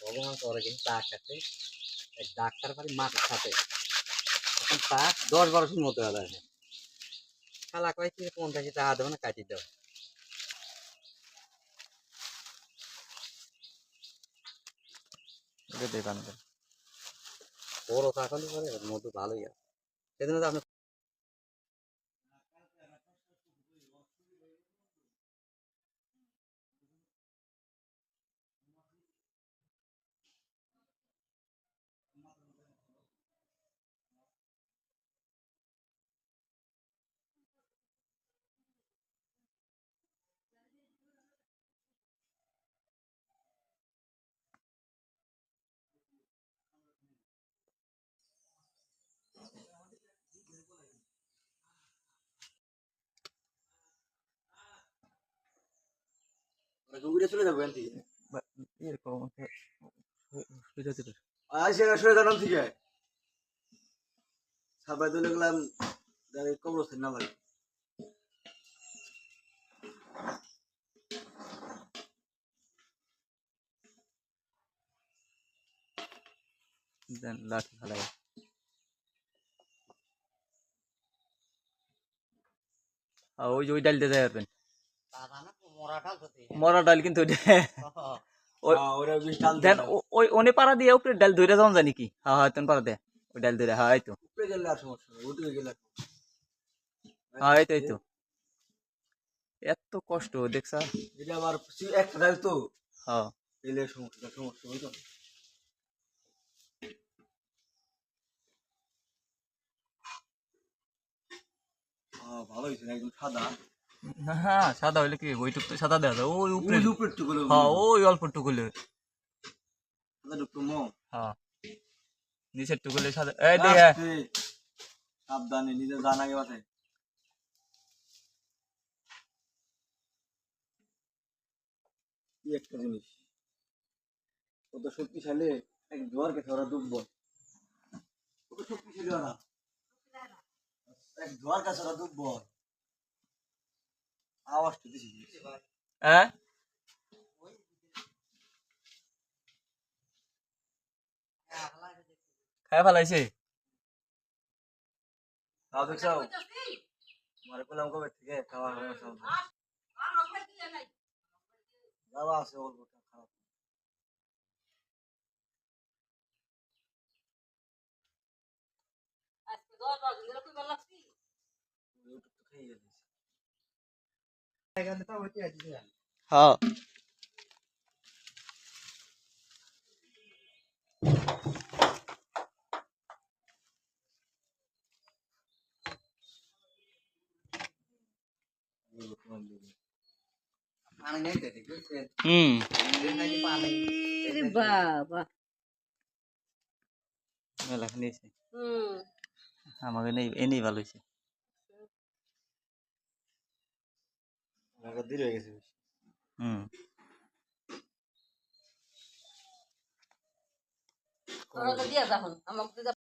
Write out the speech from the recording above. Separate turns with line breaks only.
ভগবান করে কিন্তু খাতে ডাক্তার বাড়ি মাটির সাথে। এখন দশ বারোশোর মতো হলো এখানে। খালা কয় কি পঞ্চাশে টাকা দেবো না কাটি দাও
এটা দিয়ে করে
বড় খালি পরে মধু ভালোই আছে। সেদিন তো আপনি
ঘুরে চলে যাব এখান থেকে।
এরকম সুবিধা দিল
আসে সরে দাঁড়ান থেকে। সাবাই তুলে গেলাম কবরস্থান না লাগে
দেন লাঠি ফেলাই। ওই যে ওই ডাল দিয়ে যায় পারবেন
দাদা না মরা ডাল
কিন্তু
হ্যাঁ, ওরা বেশ টান
দেন ওই ওনে পাড়া দিয়ে উপরে ডাল ধরে যাওয়া জানি কি? হ্যাঁ হ্যাঁ তেন পাড়া দেয় ওই ডাল ধরে হ্যাঁ তো।
উপরে গেলে আর সমস্যা নেই উঠে গেলে আর-
হ্যাঁ এই তো এই তো। এত কষ্ট দেখছা?
এটা আবার একটা ডাল তো।
হ্যাঁ
এলে সমস্যা সমস্যা হ্যাঁ ভালো হয়েছে একদম সাদা।
হ্যাঁ সাদা হইলে কি ওইটুক তো সাদা দেওয়া যায় ওই উপরে।
ওই যে উপরের
হ্যাঁ ওই অল্প টুকুলে
সাদা টুকু মো।
হ্যাঁ। নিচের টুকুলে সাদা এই দে।
সাবধানে নিজে জানা গে বাসায় কি একটা জিনিস। কত শক্তিশালী এক জোয়ার কাছে ওরা ডুববো কত শক্তিশালী ওরা। এক জোয়ার কাছে ওরা ডুববো
হ্যাঁ? খাই ফেলাইছে?
তাও দেখছ মারে পেলাম কবে থেকে খাওয়া হবে সব যাওয়া আছে অল্পটা খারাপ ইউটিউব তো খেয়ে গেছে
হ্যাঁ
পানি তো দেখি
হুম
পানি
আরে বাবা
মেলা নিয়েছে
হুম
আমাকে নেই এনেই ভালো হয়েছে
লাগা দেরি হয়ে গেছে।
হুম
তোরা তো দিয়া যখন আমাকে